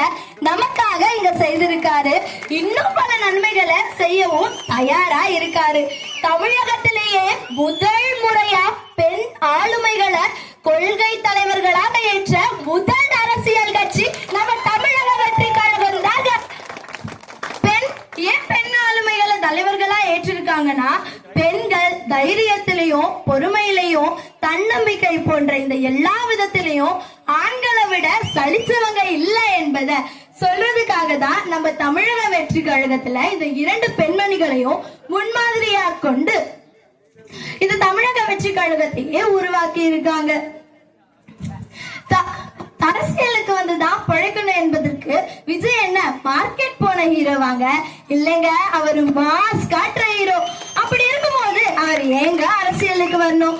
நன்மைகளை நமக்காக இங்க செய்திருக்காரு. இன்னும் பல நன்மைகளை செய்யவும் தயாரா இருக்காரு. தமிழகத்திலேயே முதல் முறையா பெண் ஆளுமைகளை கொள்கை தலைவர்களாக ஏற்ற முதல் அரசியல் கட்சி நம்ம தமிழக வெற்றி கழகம் தாங்க பெண் ஏன் பெண் ஆளுமைகளை தலைவர்களா ஏற்றிருக்காங்கன்னா பெண்கள் தைரியத்திலையும் பொறுமையிலையும் தன்னம்பிக்கை போன்ற இந்த எல்லா விதத்திலையும் ஆண்களை விட சலிச்சவங்க இல்ல. என்பத சொல்றதுக்காக தான் நம்ம தமிழக வெற்றி கழகத்துல இந்த இரண்டு பெண்மணிகளையும் முன்மாதிரியா கொண்டு இந்த தமிழக வெற்றி கழகத்தையே உருவாக்கி இருக்காங்க. அரசியலுக்கு வந்துதான் பழக்கணும் என்பதற்கு விஜய் என்ன மார்க்கெட் போன ஹீரோவாங்க இல்லைங்க அவர் மாஸ் காட்டுற ஹீரோ அப்படி இருக்கும்போது அவர் ஏங்க அரசியலுக்கு வரணும்?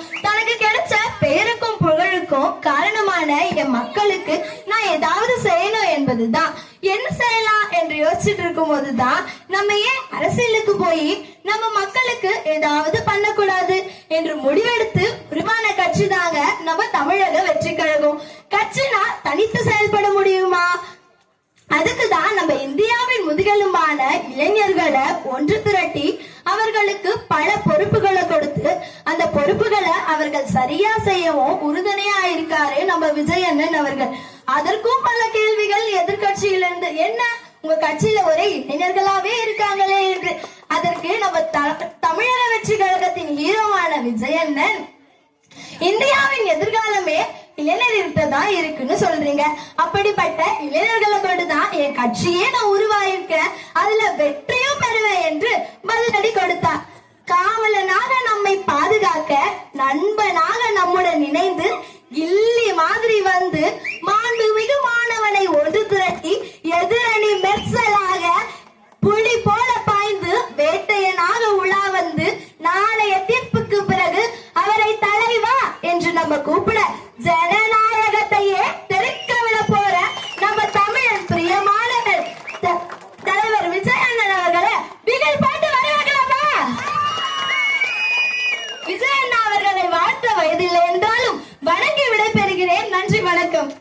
புகழுக்கும் காரணமான என் மக்களுக்கு நான் ஏதாவது செய்யணும் என்பதுதான். என்ன செய்யலாம் என்று யோசிச்சுட்டு இருக்கும் போதுதான் நம்ம ஏன் அரசியலுக்கு போய் நம்ம மக்களுக்கு ஏதாவது பண்ணக்கூடாது என்று முடிவெடுத்து உருவான கட்சி தாங்க நம்ம தமிழக வெற்றி கழகம் கட்சினா தனித்து செயல்பட முடியுமா? அதுக்கு தான் முதுகெலும்பான இளைஞர்களை ஒன்று திரட்டி அவர்களுக்கு பல பொறுப்புகளை கொடுத்து அந்த பொறுப்புகளை அவர்கள் சரியா செய்யவும் உறுதுணையா இருக்காரு நம்ம விஜயண்ணன் அவர்கள். அதற்கும் பல கேள்விகள் எதிர்கட்சியிலிருந்து என்ன? உங்க கட்சியில ஒரே இளைஞர்களாவே இருக்காங்களே என்று. அதற்கு நம்ம தமிழக வெற்றி கழகத்தின் ஹீரோவான விஜயண்ணன் இந்தியாவின் எதிர்காலமே இளைஞர்கிட்ட தான் இருக்குன்னு சொல்றீங்க. அப்படிப்பட்ட இளைஞர்களை கொண்டு தான் என் கட்சியே நான் உருவாயிருக்கேன் அதுல வெற்றியும் பெறுவேன் என்று பதிலடி கொடுத்தார். காவல் நம்ம கூப்பிட ஜனநாயகத்தையே தெருக்க விட போற நம்ம தமிழன் பிரியமானவர் தலைவர் விஜய் அண்ணன் அவர்களை பிகில் பாட்டு வரவேற்கலாமா? விஜய் அண்ணா அவர்களை வாழ்த்த வயதில்லை என்றாலும் வணங்கி விடைபெறுகிறேன். நன்றி வணக்கம்.